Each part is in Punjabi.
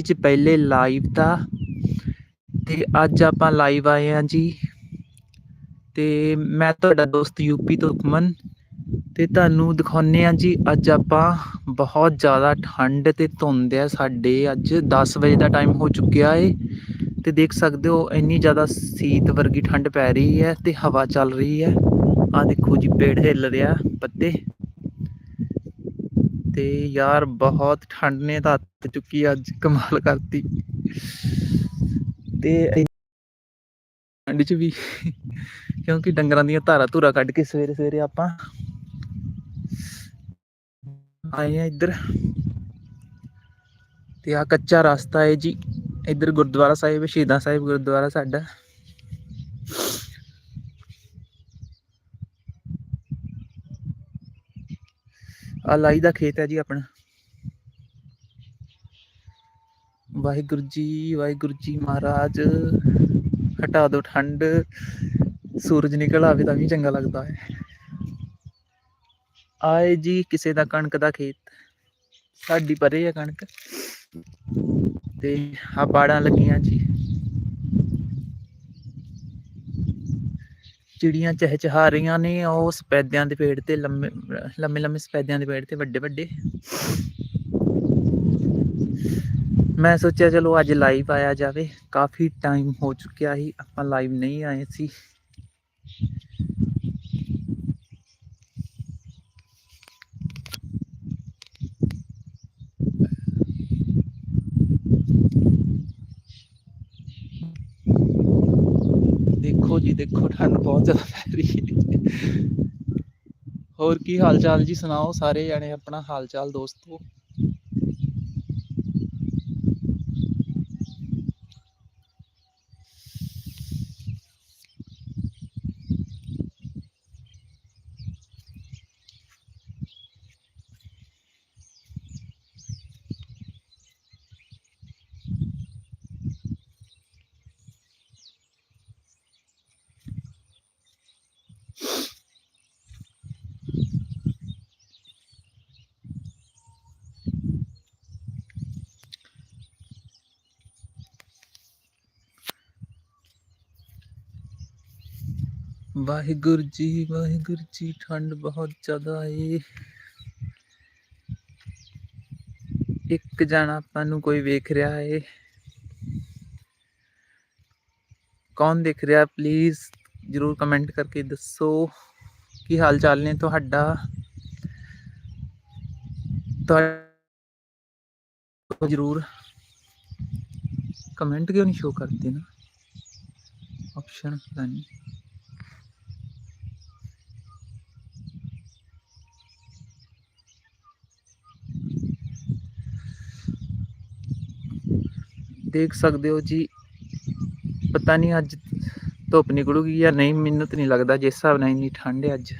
ਚ ਪਹਿਲੇ ਲਾਈਵ ਦਾ ਤੇ ਅੱਜ ਆਪਾਂ ਲਾਈਵ ਆਏ ਹਾਂ ਜੀ। ਤੇ ਮੈਂ ਤੁਹਾਡਾ ਦੋਸਤ ਯੂਪੀ ਤੋਂ ਹੁਕਮਨ ਤੇ ਤੁਹਾਨੂੰ ਦਿਖਾਉਂਦੇ ਹਾਂ ਜੀ, ਅੱਜ ਆਪਾਂ ਬਹੁਤ ਜ਼ਿਆਦਾ ਠੰਡ ਤੇ ਧੁੰਦ ਹੈ ਸਾਡੇ। ਅੱਜ 10 ਵਜੇ ਦਾ ਟਾਈਮ ਹੋ ਚੁੱਕਿਆ ਏ ਤੇ ਦੇਖ ਸਕਦੇ ਹੋ, ਇੰਨੀ ਜ਼ਿਆਦਾ ਸੀਤ ਵਰਗੀ ਠੰਡ ਪੈ ਰਹੀ ਹੈ ਤੇ ਹਵਾ ਚੱਲ ਰਹੀ ਹੈ। ਆ ਦੇਖੋ ਜੀ, ਪੇੜ ਹਿੱਲ ਰਿਹਾ ਪੱਤੇ। ਤੇ ਯਾਰ ਬਹੁਤ ਠੰਡ ਨੇ ਤਾਂ ਹੱਥ ਚੁੱਕੀ ਅੱਜ ਕਮਾਲ ਕਰਤੀ। ਤੇ ਠੰਡ ਚ ਵੀ ਕਿਉਂਕਿ ਡੰਗਰਾਂ ਦੀਆਂ ਧਾਰਾ ਧੂਰਾ ਕੱਢ ਕੇ ਸਵੇਰੇ ਸਵੇਰੇ ਆਪਾਂ ਆਏ ਆ ਇੱਧਰ। ਤੇ ਆ ਕੱਚਾ ਰਸਤਾ ਹੈ ਜੀ। ਇੱਧਰ ਗੁਰਦੁਆਰਾ ਸਾਹਿਬ, ਸ਼ਹੀਦਾਂ ਸਾਹਿਬ ਗੁਰਦੁਆਰਾ ਸਾਡਾ। ਆ ਲਾਈ ਦਾ ਖੇਤ ਹੈ ਜੀ ਆਪਣਾ। ਵਾਹਿਗੁਰੂ ਜੀ ਵਾਹਿਗੁਰੂ ਜੀ ਮਹਾਰਾਜ, ਹਟਾ ਦਿਓ ਠੰਡ, ਸੂਰਜ ਨਿਕਲ ਆਵੇ ਤਾਂ ਵੀ ਚੰਗਾ ਲੱਗਦਾ ਹੈ। ਆਏ ਜੀ ਕਿਸੇ ਦਾ ਕਣਕ ਦਾ ਖੇਤ। ਸਾਡੀ ਪਰੇ ਆ ਕਣਕ। ਤੇ ਆ ਬਾੜਾਂ ਲੱਗੀਆਂ ਜੀ। ਚਿੜੀਆਂ ਚਹਿਚਹਾ ਰਹੀਆਂ ਨੇ, ਉਹ ਸਪੈਦਿਆਂ ਦੇ ਪੇੜ ਤੇ, ਲੰਮੇ ਲੰਮੇ ਲੰਮੇ ਸਪੈਦਿਆਂ ਦੇ ਪੇੜ ਤੇ, ਵੱਡੇ ਵੱਡੇ। ਮੈਂ ਸੋਚਿਆ, ਚਲੋ ਅੱਜ ਲਾਈਵ ਆਇਆ ਜਾਵੇ। ਕਾਫੀ ਟਾਈਮ ਹੋ ਚੁੱਕਿਆ ਸੀ, ਆਪਾਂ ਲਾਈਵ ਨਹੀਂ ਆਏ ਸੀ ਦੇਖੋ ਜੀ, ਦੇਖੋ, ਠੰਡ ਬਹੁਤ ਜ਼ਿਆਦਾ ਪੈ ਰਹੀ ਹੈ। ਹੋਰ ਕੀ ਹਾਲ ਚਾਲ ਜੀ? ਸੁਣਾਓ ਸਾਰੇ ਜਾਣੇ ਆਪਣਾ ਹਾਲ ਚਾਲ, ਦੋਸਤੋ? ਵਾਹਿਗੁਰੂ ਜੀ ਵਾਹਿਗੁਰੂ ਜੀ, ਠੰਡ ਬਹੁਤ ਜ਼ਿਆਦਾ ਏ। ਇੱਕ ਜਣਾ ਆਪਾਂ ਨੂੰ ਕੋਈ ਵੇਖ ਰਿਹਾ ਏ। ਕੌਣ ਦੇਖ ਰਿਹਾ? ਪਲੀਜ਼ ਜਰੂਰ ਕਮੈਂਟ ਕਰਕੇ ਦੱਸੋ। ਕੀ ਹਾਲ ਚਾਲ ਨੇ ਤੁਹਾਡਾ? ਤੁਹਾਡਾ ਜਰੂਰ ਕਮੈਂਟ ਕਿਉਂ ਨਹੀਂ ਸ਼ੋ ਕਰਦੇ ਨਾ? ਆਪਸ਼ਨ ਪਤਾ ਨਹੀਂ ਦੇਖ ਸਕਦੇ ਹੋ ਜੀ। ਪਤਾ ਨਹੀਂ ਅੱਜ ਧੁੱਪ ਨਿਕਲੂਗੀ ਜਾਂ ਨਹੀਂ, ਮੈਨੂੰ ਤਾਂ ਨਹੀਂ ਲੱਗਦਾ ਜਿਸ ਹਿਸਾਬ ਨਾਲ ਇੰਨੀ ਠੰਡ ਹੈ ਅੱਜ।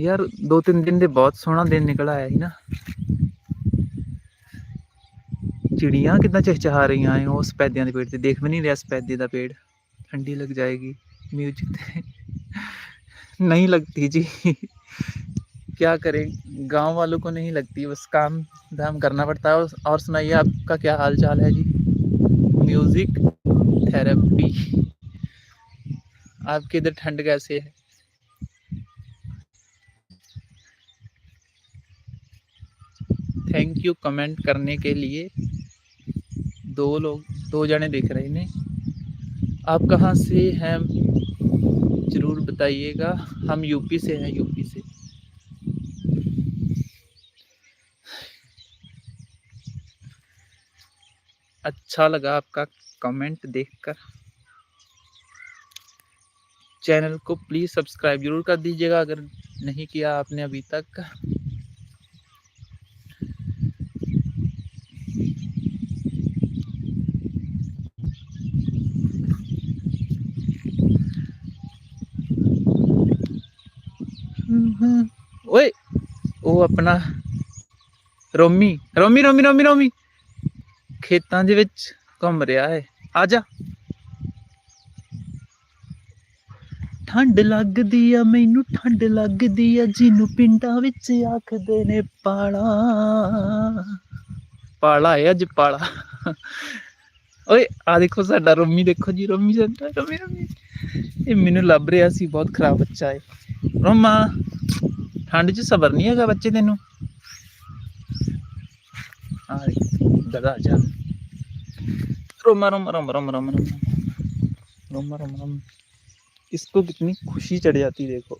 ਯਾਰ ਦੋ ਤਿੰਨ ਦਿਨ ਦੇ ਬਹੁਤ ਸੋਹਣਾ ਦਿਨ ਨਿਕਲ ਆਇਆ ਸੀ ਨਾ। ਚਿੜੀਆਂ ਕਿਦਾਂ ਚਹਿਚਹਾ ਰਹੀਆਂ ਐ ਉਸ ਪੈਦਿਆਂ ਦੇ ਪੇੜ ਤੇ। ਦੇਖ ਵੀ ਨਹੀਂ ਰਿਹਾ ਸਪੈਦੇ ਦਾ ਪੇੜ। ਠੰਡੀ ਲੱਗ ਜਾਏਗੀ। ਮਿਊਜ਼ਿਕ ਤੇ। ਨਹੀਂ ਲੱਗਦੀ ਜੀ। क्या करें? गाँव वालों को नहीं लगती बस काम धाम करना पड़ता है। और, सुनाइए आपका क्या हाल चाल है जी? म्यूज़िक थेरेपी आपके इधर ठंड कैसे है? थैंक यू कमेंट करने के लिए दो लोग दो जने देख रहे हैं आप कहाँ से हैं? ज़रूर बताइएगा। हम यूपी से हैं यूपी से। अच्छा लगा आपका कमेंट देखकर। चैनल को प्लीज़ सब्सक्राइब ज़रूर कर दीजिएगा, अगर नहीं किया आपने अभी तक। हम्म, हम्म। ओए वो अपना रोमी रोमी रोमी रोमी रोमी। ਖੇਤਾਂ ਦੇ ਵਿੱਚ ਘੁੰਮ ਰਿਹਾ ਹੈ ਆ ਜਾ। ਠੰਡ ਲੱਗਦੀ ਆ, ਮੈਨੂੰ ਠੰਡ ਲੱਗਦੀ ਆ, ਜਿਹਨੂੰ ਪਿੰਡਾਂ ਵਿੱਚ ਆਖਦੇ ਨੇ ਪਾਲਾ। ਪਾਲਾ ਹੈ ਅੱਜ ਪਾਲਾ। ਓਏ, ਆ ਦੇਖੋ ਸਾਡਾ ਰੋਮੀ, ਦੇਖੋ ਜੀ, ਰੋਮੀ ਜਾਂਦਾ, ਰੋਮੀ ਰੋਮੀ। ਇਹ ਮੈਨੂੰ ਲੱਭ ਰਿਹਾ ਸੀ, ਬਹੁਤ ਖਰਾਬ ਬੱਚਾ ਹੈ ਰੋਮਾ, ਠੰਡ 'ਚ ਸਬਰ ਨਹੀਂ ਹੈਗਾ ਬੱਚੇ ਤੈਨੂੰ? ਆ ਗਦਾ जा रोम रोम रोम रोम रोम रोम रोम रोम रोम इसको कितनी खुशी चढ़ जाती देखो।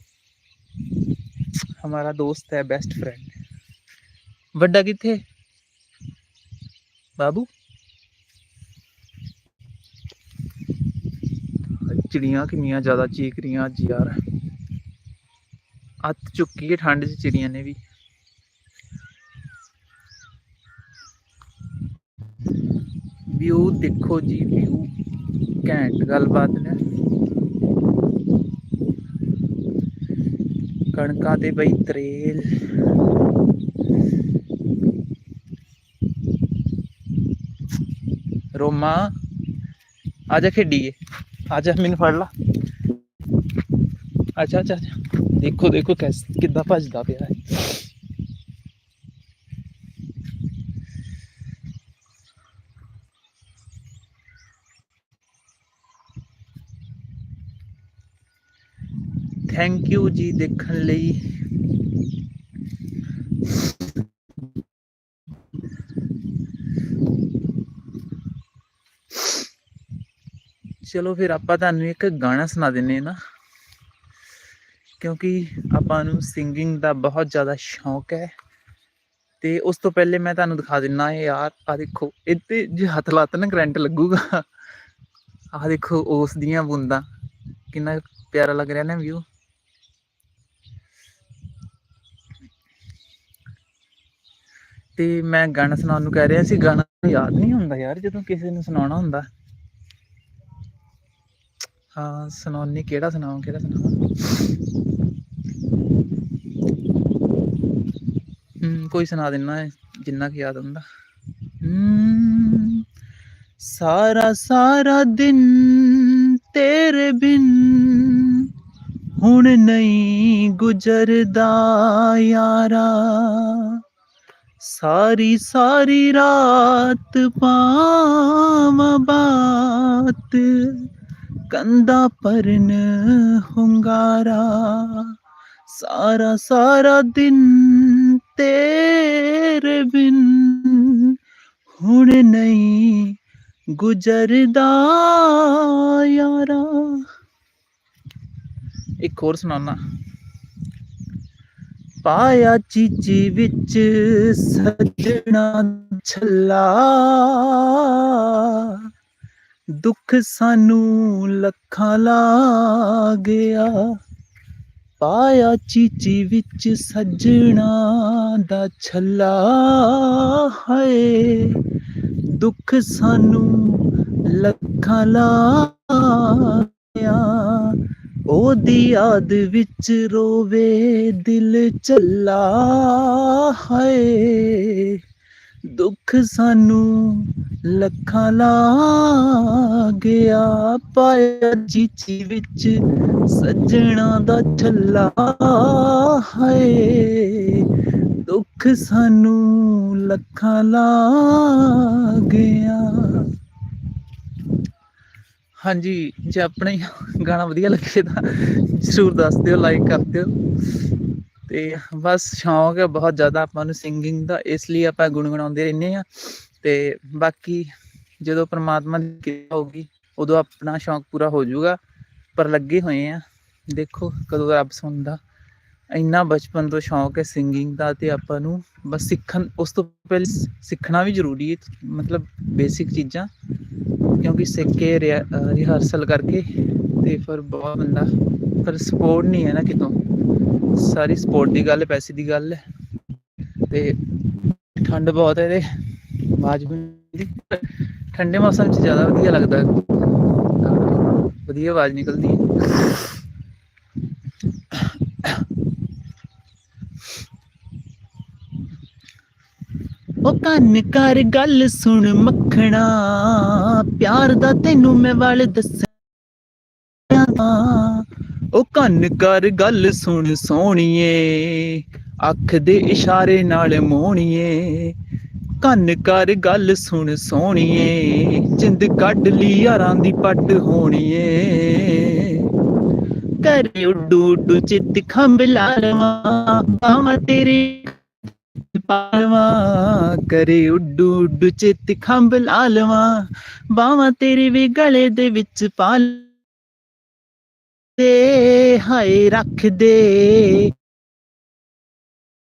हमारा दोस्त है बेस्ट फ्रेंड वड्डा किथे? बाबू? चिड़िया कि ज़्यादा चीक रही अज यार। अत चुकी है ठंड च चिड़िया ने भी। ਵਿਊ ਦੇਖੋ ਜੀ ਵਿਊ ਘੈਂਟ ਗੱਲਬਾਤ ਨੇ ਕਣਕਾਂ ਤੇ ਬਈ ਤਰੇਲ। ਰੋਮਾ ਆਜਾ ਖੇਡੀਏ। ਆ ਮੈਨੂੰ ਫੜ ਲਾ। ਅੱਛਾ ਅੱਛਾ ਦੇਖੋ ਦੇਖੋ ਕਿੱਦਾਂ ਭੱਜਦਾ ਪਿਆ ਹੈ। ਥੈਂਕ ਯੂ ਜੀ ਦੇਖਣ ਲਈ। ਚਲੋ ਫਿਰ ਆਪਾਂ ਤੁਹਾਨੂੰ ਇੱਕ ਗਾਣਾ ਸੁਣਾ ਦਿੰਨੇ ਆ ਨਾ। ਕਿਉਂਕਿ ਆਪਾਂ ਨੂੰ ਸਿੰਗਿੰਗ ਦਾ ਬਹੁਤ ਜ਼ਿਆਦਾ ਸ਼ੌਂਕ ਹੈ। ਤੇ ਉਸ ਤੋਂ ਪਹਿਲੇ ਮੈਂ ਤੁਹਾਨੂੰ ਦਿਖਾ ਦਿੰਨਾ ਹੈ ਯਾਰ ਆ ਦੇਖੋ ਇੱਥੇ ਜੇ ਹੱਥ ਲਾਤ ਨਾ ਕਰੰਟ ਲੱਗੂਗਾ। ਆ ਦੇਖੋ ਉਸ ਦੀਆਂ ਬੂੰਦਾਂ, ਕਿੰਨਾ ਪਿਆਰਾ ਲੱਗ ਰਿਹਾ ਨਾ ਵਿਊ ਤੇ ਮੈਂ ਗਾਣਾ ਸੁਣਾਉਣ ਨੂੰ ਕਹਿ ਰਿਹਾ ਸੀ, ਗਾਣਾ ਯਾਦ ਨਹੀਂ ਹੁੰਦਾ ਯਾਰ ਜਦੋਂ ਕਿਸੇ ਨੂੰ ਸੁਣਾਉਣਾ ਹੁੰਦਾ। ਹਾਂ ਸੁਣਾਉਣੀ ਕਿਹੜਾ ਸੁਣਾਵਾਂ ਕਿਹੜਾ ਸੁਣਾਵਾਂ? ਕੋਈ ਸੁਣਾ ਦੇਣਾ ਜਿੰਨਾ ਕਿ ਯਾਦ ਹੁੰਦਾ। ਸਾਰਾ ਸਾਰਾ ਦਿਨ ਤੇਰੇ ਬਿਨ ਹੁਣ ਨਹੀਂ ਗੁਜ਼ਰਦਾ ਯਾਰਾ। ਸਾਰੀ ਸਾਰੀ ਰਾਤ ਪਾਵਾਂ ਬਾਤ। ਕੰਦਾ ਪਰਨ ਹੁੰਗਾਰਾ। ਸਾਰਾ ਸਾਰਾ ਦਿਨ ਤੇਰੇ ਬਿਨ। ਹੁਣ ਨਹੀਂ ਗੁਜ਼ਰਦਾ ਯਾਰਾ। ਇੱਕ ਹੋਰ ਸੁਣਾਉਣਾ ਪਾਇਆ ਚੀਚੀ ਵਿੱਚ ਸਜਣਾ ਛੱਲਾ। ਦੁੱਖ ਸਾਨੂੰ ਲੱਖਾਂ ਲਾ ਗਿਆ। ਪਾਇਆ ਚੀਚੀ ਵਿੱਚ ਸੱਜਣਾ ਦਾ ਛੱਲਾ। ਹੈ ਦੁੱਖ ਸਾਨੂੰ ਲੱਖਾਂ ਲਾ ਗਿਆ। ਉਹਦੀ ਯਾਦ ਵਿੱਚ ਰੋਵੇ ਦਿਲ ਚੱਲਾ ਹੈ ਦੁੱਖ ਸਾਨੂੰ ਲੱਖਾਂ ਲਾ ਗਿਆ ਪਾਇਆ ਚੀਚੀ ਵਿੱਚ ਸੱਜਣਾ ਦਾ ਛੱਲਾ ਹੈ ਦੁੱਖ ਸਾਨੂੰ ਲੱਖਾਂ ਲਾ ਗਿਆ ਹਾਂਜੀ, ਜੇ ਆਪਣਾ ਹੀ ਗਾਣਾ ਵਧੀਆ ਲੱਗੇ ਤਾਂ ਜ਼ਰੂਰ ਦੱਸ ਦਿਓ ਲਾਈਕ ਕਰ ਦਿਓ। ਤੇ ਬਸ ਸ਼ੌਂਕ ਹੈ ਬਹੁਤ ਜ਼ਿਆਦਾ ਆਪਾਂ ਨੂੰ ਸਿੰਗਿੰਗ ਦਾ, ਇਸ ਲਈ ਆਪਾਂ ਗੁੰਗਣਾਉਂਦੇ ਰਹਿੰਦੇ ਆ ਤੇ ਬਾਕੀ ਜਦੋਂ ਪ੍ਰਮਾਤਮਾ ਦੀ ਕਿਰਪਾ ਹੋਊਗੀ, ਉਦੋਂ ਆਪਣਾ ਸ਼ੌਂਕ ਪੂਰਾ ਹੋ ਜਾਊਗਾ। ਪਰ ਲੱਗੇ ਹੋਏ ਆ ਦੇਖੋ ਕਦੋਂ ਰੱਬ ਸੁਣਦਾ। ਇੰਨਾ ਬਚਪਨ ਤੋਂ ਸ਼ੌਂਕ ਹੈ ਸਿੰਗਿੰਗ ਦਾ ਤੇ ਆਪਾਂ ਨੂੰ ਬਸ ਸਿੱਖਣ, ਉਸ ਤੋਂ ਪਹਿਲਾਂ ਸਿੱਖਣਾ ਵੀ ਜ਼ਰੂਰੀ ਹੈ, ਮਤਲਬ ਬੇਸਿਕ ਚੀਜ਼ਾਂ, ਕਿਉਂਕਿ ਸਿੱਖ ਕੇ ਰਿਹਰਸਲ ਕਰਕੇ ਤੇ ਫਿਰ ਬਹੁਤ ਬੰਦਾ ਪਰ ਸਪੋਰਟ ਨਹੀਂ ਹੈ ਨਾ ਕਿਤੋਂ। ਸਾਰੀ ਸਪੋਰਟ ਦੀ ਗੱਲ, ਪੈਸੇ ਦੀ ਗੱਲ ਹੈ। ਤੇ ਠੰਡ ਬਹੁਤ ਹੈ ਤੇ ਆਵਾਜ਼ ਵੀ ਠੰਡੇ ਮੌਸਮ 'ਚ ਜ਼ਿਆਦਾ ਵਧੀਆ ਲੱਗਦਾ। ਵਧੀਆ ਆਵਾਜ਼ ਨਿਕਲਦੀ ਹੈ। ਕੰਨ ਕਰ ਗੱਲ ਸੁਣ ਮੱਖਣਾ। ਪਿਆਰ ਦਾ ਤੈਨੂੰ ਮੈਂ ਵੱਲ ਦੱਸਿਆ ਉਹ ਕੰਨ ਕਰ ਗੱਲ ਸੁਣ ਸੋਹਣੀਏ। ਅੱਖ ਦੇ ਇਸ਼ਾਰੇ ਨਾਲ ਮੋਹਣੀਏ। ਕੰਨ ਕਰ ਗੱਲ ਸੁਣ ਸੋਹਣੀਏ। ਜਿੰਦ ਕੱਢ ਲਈ ਯਾਰਾਂ ਦੀ ਪੱਟ ਹੋਣੀਏ। ਕਰੇ ਉੱਡੂ ਉੱਡੂ ਚਿੱਤ ਖੰਭ ਲਾਲਵਾ ਬਾਵਾ ਤੇਰੇ ਪਾਲਵਾ, ਕਰੇ ਉੱਡੂ ਉੱਡੂ ਚਿੱਤ ਖੰਭ ਲਾਲਵਾ ਬਾਵਾ ਤੇਰੇ ਵੀ ਗਲੇ ਦੇ ਵਿੱਚ ਪਾਲ ਦੇ, ਹਾਏ ਰੱਖ ਦੇ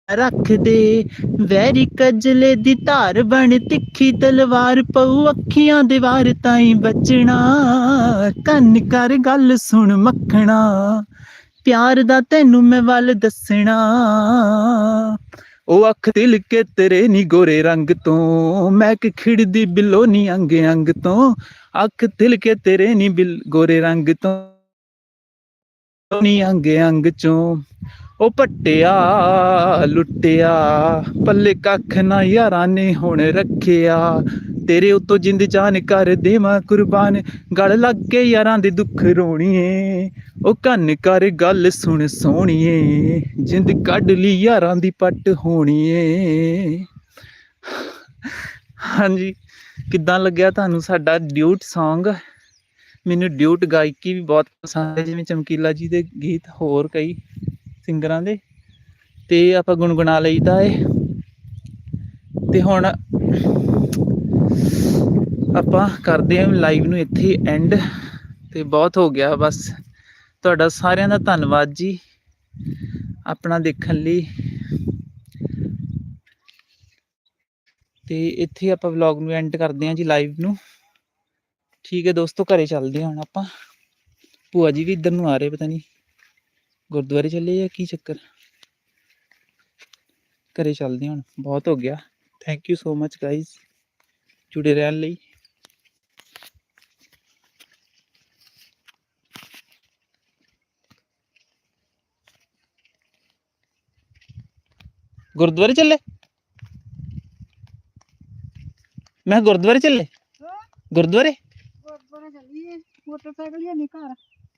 ਰੱਖ ਦੇ, ਵੈਰੀ ਕਜਲੇ ਦੀ ਧਾਰ ਬਣ ਤਿੱਖੀ ਤਲਵਾਰ ਪਊ ਅੱਖੀਆਂ ਦੇ ਵਾਰ ਤਾਈਂ ਬਚਣਾ, ਕੰਨ ਕਰ ਗੱਲ ਸੁਣ ਮੱਖਣਾ, ਪਿਆਰ ਦਾ ਤੈਨੂੰ ਮੈਂ ਵੱਲ ਦੱਸਣਾ ਉਹ ਅੱਖ ਤਿਲ ਕੇ ਤੇਰੇ ਨੀ ਗੋਰੇ ਰੰਗ ਤੋਂ। ਮੈਂ ਕਿ ਖਿੜਦੀ ਬਿੱਲੋ ਨੀ ਅੰਗ ਅੰਗ ਤੋਂ। ਅੱਖ ਤਿਲ ਕੇ ਤੇਰੇ ਨੀ ਬਿਲ ਗੋਰੇ ਰੰਗ ਤੋਂ। ਨੀ ਅੰਗ ਅੰਗ ਚੋਂ। ਉਹ ਪੱਟਿਆ, ਲੁੱਟਿਆ, ਪੱਲੇ ਕੱਖ ਨਾ ਯਾਰਾਂ ਨੇ ਹੁਣ ਰੱਖਿਆ। ਤੇਰੇ ਉਤੋਂ ਜਿੰਦ ਜਾਨ ਕਰ ਦੇਵਾਂ ਕੁਰਬਾਨ। ਗਲ ਲੱਗ ਕੇ ਯਾਰਾਂ ਦੇ ਦੁੱਖ ਰੋਣੀਏ। ਉਹ ਕੰਨ ਕਰ ਗੱਲ ਸੁਣ ਸੋਹਣੀਏ ਜਿੰਦ ਕੱਢ ਲਈ ਯਾਰਾਂ ਦੀ ਪੱਟ ਹੋਣੀਏ। ਹਾਂਜੀ, ਕਿੱਦਾਂ ਲੱਗਿਆ ਤੁਹਾਨੂੰ ਸਾਡਾ ਡਿਊਟ Song? ਮੈਨੂੰ ਡਿਊਟ ਗਾਇਕੀ ਵੀ ਬਹੁਤ ਪਸੰਦ ਹੈ, ਜਿਵੇਂ ਚਮਕੀਲਾ ਜੀ ਦੇ ਗੀਤ ਹੋਰ ਕਈ ਸਿੰਗਰਾਂ ਦੇ। ਤੇ ਆਪਾਂ ਗੁੰਗੁਣਾ ਲਈਦਾ ਏ ਤੇ ਹੁਣ ਆਪਾਂ ਕਰਦੇ ਹਾਂ ਲਾਈਵ ਨੂੰ ਇੱਥੇ ਐਂਡ ਤੇ ਬਹੁਤ ਹੋ ਗਿਆ। ਬਸ ਤੁਹਾਡਾ ਸਾਰਿਆਂ ਦਾ ਧੰਨਵਾਦ ਜੀ ਆਪਣਾ ਦੇਖਣ ਲਈ। ਤੇ ਇੱਥੇ ਆਪਾਂ ਵਲੌਗ ਨੂੰ ਐਂਡ ਕਰਦੇ ਹਾਂ ਜੀ ਲਾਈਵ ਨੂੰ। ਠੀਕ ਹੈ ਦੋਸਤੋ, ਘਰੇ ਚੱਲਦੇ ਹਾਂ ਹੁਣ ਆਪਾਂ। ਭੂਆ ਜੀ ਵੀ ਇੱਧਰ ਨੂੰ ਆ ਰਹੇ ਪਤਾ ਨਹੀਂ। ਗੁਰਦੁਆਰੇ ਚੱਲੇ ਜਾਂ ਕੀ ਚੱਕਰ? ਘਰੇ ਚੱਲਦੇ ਹਾਂ ਹੁਣ। ਬਹੁਤ ਹੋ ਗਿਆ। Thank you so much guys ਜੁੜੇ ਰਹਿਣ ਲਈ। ਗੁਰਦੁਆਰੇ ਚੱਲੇ? ਮੈਂ ਗੁਰਦੁਆਰੇ ਚੱਲੇ? ਗੁਰਦੁਆਰੇ? ਗੁਰਦੁਆਰੇ ਚੱਲੀਏ ਮੋਟਰਸਾਈਕਲ ਹੀ ਨਹੀਂ ਘਰ।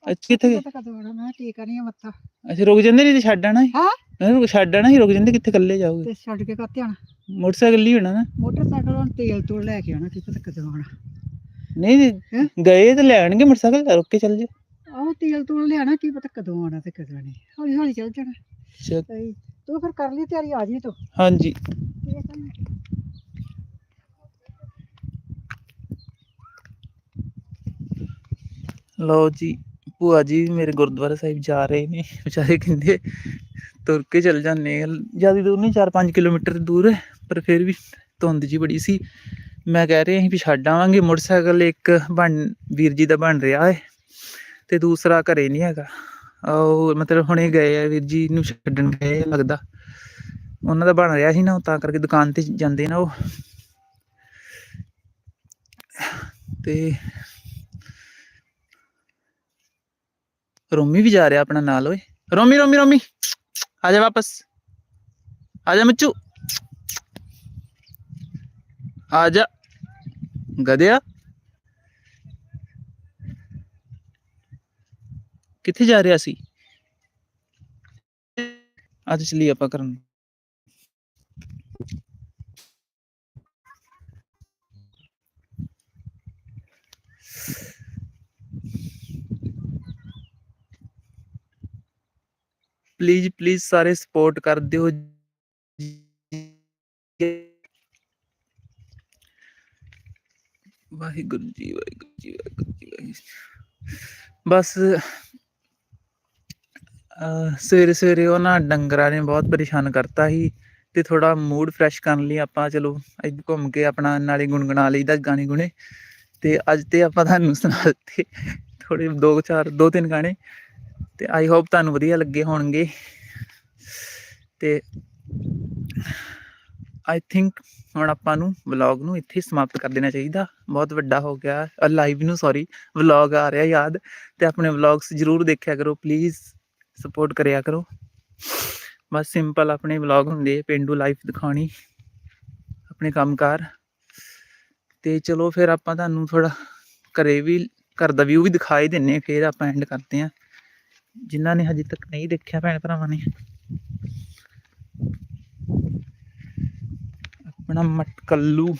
ਅੱਛਾ ਕਿੱਥੇ ਗਏ? ਮੈਂ ਮੱਥਾ। ਅੱਛਾ ਰੁਕ ਜਾਂਦੇ ਨਹੀਂ ਤੇ ਛੱਡ ਆਣਾ ਸੀ? ਹਾਂ? ਮੈਂ ਛੱਡ ਆਣਾ ਸੀ ਰੁਕ ਜਾਂਦੇ ਕਿੱਥੇ ਇਕੱਲੇ ਜਾਓਗੇ? ਤੇ ਛੱਡ ਕੇ ਕਾਤੇ ਆਣਾ ਮੋਟਰਸਾਈਕਲ ਹੀ ਹੋਣਾ ਨਾ। ਮੋਟਰਸਾਈਕਲ ਹੁਣ ਤੇਲ ਤੋਂ ਲੈ ਕੇ ਆਉਣਾ ਕੀ ਪਤਾ ਕਦੋਂ ਆਉਣਾ ਨਹੀਂ ਹੈਂ? ਨਹੀਂ, ਗਏ ਤੇ ਲੈਣਗੇ ਮੋਟਰਸਾਈਕਲ ਰੁਕ ਕੇ ਚੱਲ ਜਾ ਆਹ ਤੇਲ ਤੋਂ ਲਿਆਣਾ ਕੀ ਪਤਾ ਕਦੋਂ ਆਉਣਾ ਤੇ ਕਦੋਂ ਨਹੀਂ। ਹੌਲੀ ਹੌਲੀ ਚੱਲ ਜਾਣਾ। ਚੱਲ, ਸਹੀ ਤੂੰ ਫਿਰ ਕਰ ਲਈ ਤਿਆਰੀ ਆ ਜੀ ਤੂੰ। ਹਾਂਜੀ। ਲਓ ਜੀ ਭੂਆ ਜੀ ਵੀ ਮੇਰੇ ਗੁਰਦੁਆਰਾ ਸਾਹਿਬ ਜਾ ਰਹੇ ਨੇ। ਵਿਚਾਰੇ ਕਹਿੰਦੇ ਤੁਰ ਕੇ ਚੱਲ ਜਾਂਦੇ ਜ਼ਿਆਦਾ ਦੂਰ ਨਹੀਂ 4-5 ਕਿਲੋਮੀਟਰ ਦੂਰ ਹੈ ਪਰ ਫਿਰ ਵੀ ਧੁੰਦ ਜੀ ਬੜੀ ਸੀ। ਮੈਂ ਕਹਿ ਰਿਹਾ ਅਸੀਂ ਵੀ ਛੱਡ ਆਵਾਂਗੇ। ਮੋਟਰਸਾਈਕਲ ਇੱਕ ਬਣ ਵੀਰ ਜੀ ਦਾ ਬਣ ਰਿਹਾ ਹੈ। ਤੇ ਦੂਸਰਾ ਘਰੇ ਨਹੀਂ ਹੈਗਾ। ਉਹ ਮਤਲਬ ਹੁਣੇ ਗਏ ਆ ਵੀਰ ਜੀ ਨੂੰ ਛੱਡਣ ਗਏ ਲੱਗਦਾ। ਉਹਨਾਂ ਦਾ ਬਣ ਰਿਹਾ ਸੀ ਨਾ ਤਾਂ ਕਰਕੇ ਦੁਕਾਨ ਤੇ ਜਾਂਦੇ ਨਾ ਉਹ। ਤੇ ਰੋਮੀ ਵੀ ਜਾ ਰਿਹਾ ਆਪਣਾ ਨਾਲ, ਓਏ। ਰੋਮੀ ਰੋਮੀ ਰੋਮੀ। ਆ ਜਾ ਵਾਪਸ। ਆ ਜਾ ਮੱਚੂ। ਆ ਜਾ। ਗਧਿਆ। ਕਿੱਥੇ ਜਾ ਰਿਹਾ ਸੀ? ਅੱਜ ਚਲੀ ਆਪਾਂ ਕਰਨ। ਪਲੀਜ਼ ਪਲੀਜ਼ ਸਾਰੇ ਸਪੋਰਟ ਕਰ ਦਿਓ ਵਾਹਿਗੁਰੂ ਜੀ ਵਾਹਿਗੁਰੂ ਜੀ ਵਾਹਿਗੁਰੂ ਜੀ। ਵਾਹਿਗੁਰੂ ਬਸ ਸਵੇਰੇ ਸਵੇਰੇ ਉਹ ਨਾ ਡੰਗਰਾਂ ਨੇ ਬਹੁਤ ਪਰੇਸ਼ਾਨ ਕਰਤਾ ਸੀ ਤੇ ਥੋੜਾ ਮੂਡ ਫਰੈਸ਼ ਕਰਨ ਲਈ ਆਪਾਂ ਚਲੋ ਇੱਧਰ ਘੁੰਮ ਕੇ ਆਪਣਾ ਨਾਲੇ ਗੁੰਗਣਾ ਲਈਦਾ ਗਾਣੇ ਗੁਣੇ ਤੇ ਅੱਜ ਤੇ ਆਪਾਂ ਤੁਹਾਨੂੰ ਸੁਣਾ ਦਿੱਤੇ ਥੋੜੇ ਦੋ ਚਾਰ, ਦੋ ਤਿੰਨ ਗਾਣੇ ਤੇ ਆਈ ਹੋਪ ਤੁਹਾਨੂੰ ਵਧੀਆ ਲੱਗੇ ਹੋਣਗੇ ਤੇ ਆਈ ਥਿੰਕ ਹੁਣ ਆਪਾਂ ਨੂੰ ਵਲੌਗ ਨੂੰ ਇੱਥੇ ਸਮਾਪਤ ਕਰ ਦੇਣਾ ਚਾਹੀਦਾ। ਬਹੁਤ ਵੱਡਾ ਹੋ ਗਿਆ ਲਾਈਵ ਨੂੰ ਸੌਰੀ ਵਲੌਗ ਆ ਰਿਹਾ ਯਾਦ ਤੇ ਆਪਣੇ ਵਲੌਗਸ ਜਰੂਰ ਦੇਖਿਆ ਕਰੋ ਪਲੀਜ਼ ਸਪੋਰਟ ਕਰਿਆ ਕਰੋ। ਬਸ ਸਿੰਪਲ ਆਪਣੇ ਵਲੌਗ ਹੁੰਦੇ ਆ, ਪਿੰਡੂ ਲਾਈਫ ਦਿਖਾਉਣੀ ਆਪਣੇ ਕੰਮਕਾਰ। ਤੇ ਚਲੋ ਫਿਰ ਆਪਾਂ ਤੁਹਾਨੂੰ ਥੋੜਾ ਘਰੇ ਵੀ ਘਰ ਦਾ ਵਿਊ ਵੀ ਦਿਖਾਈ ਦਿੰਨੇ ਆ, ਫਿਰ ਆਪਾਂ ਐਂਡ ਕਰਦੇ ਆ ਜਿਨ੍ਹਾਂ ਨੇ ਹਜੇ ਤੱਕ ਨਹੀਂ ਦੇਖਿਆ ਭੈਣ ਭਰਾਵਾਂ ਨੇ। ਆਪਣਾ ਮਟਕੱਲੂ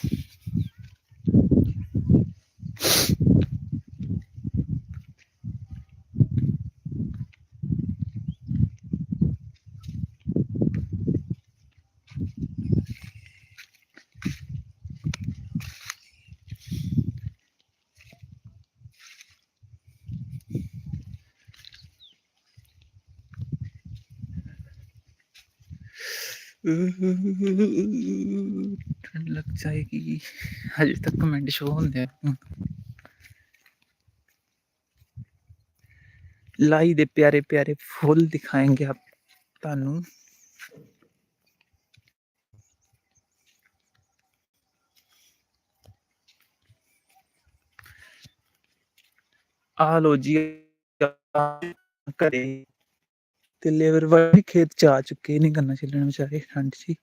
ठंड लग जाएगी। हजे तक कमेंट शो होंगे लाई दे प्यारे प्यारे फूल दिखाएँगे आप, तानू। आ लो जी करें। ਤੇ ਲੇਬਰ ਵਾਲੇ ਖੇਤ ਚ ਆ ਚੁੱਕੇ ਨਹੀਂ ਕਰਨਾ ਚੱਲਣ ਵਿਚਾਰੇ, ਠੰਡ ਸੀ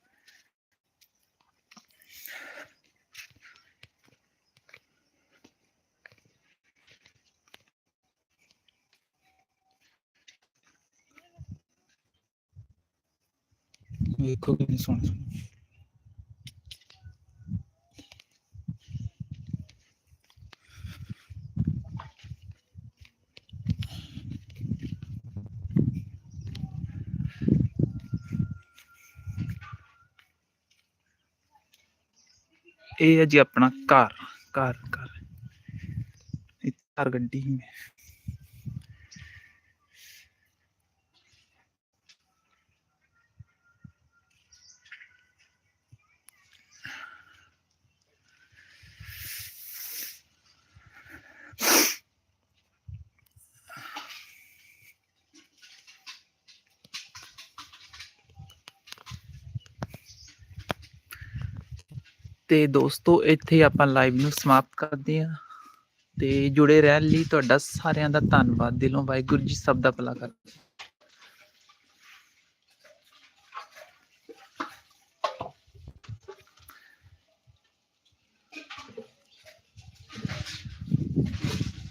ਵੇਖੋ ਕਿੰਨੀ ਸੋਹਣੀ ਸੋਹਣੀ। ਇਹ ਹੈ ਜੀ ਆਪਣਾ ਘਰ ਘਰ ਘਰ। ਇਹ ਘਰ ਗੱਡੀ ਹੀ ਹੈ। ਤੇ ਦੋਸਤੋ, ਇੱਥੇ ਆਪਾਂ ਲਾਈਵ ਨੂੰ ਸਮਾਪਤ ਕਰਦੇ ਹਾਂ। ਤੇ ਜੁੜੇ ਰਹਿਣ ਲਈ ਤੁਹਾਡਾ ਸਾਰਿਆਂ ਦਾ ਧੰਨਵਾਦ। ਦਿਲੋਂ ਵਾਹਿਗੁਰੂ ਜੀ ਸਭ ਦਾ ਭਲਾ ਕਰੇ।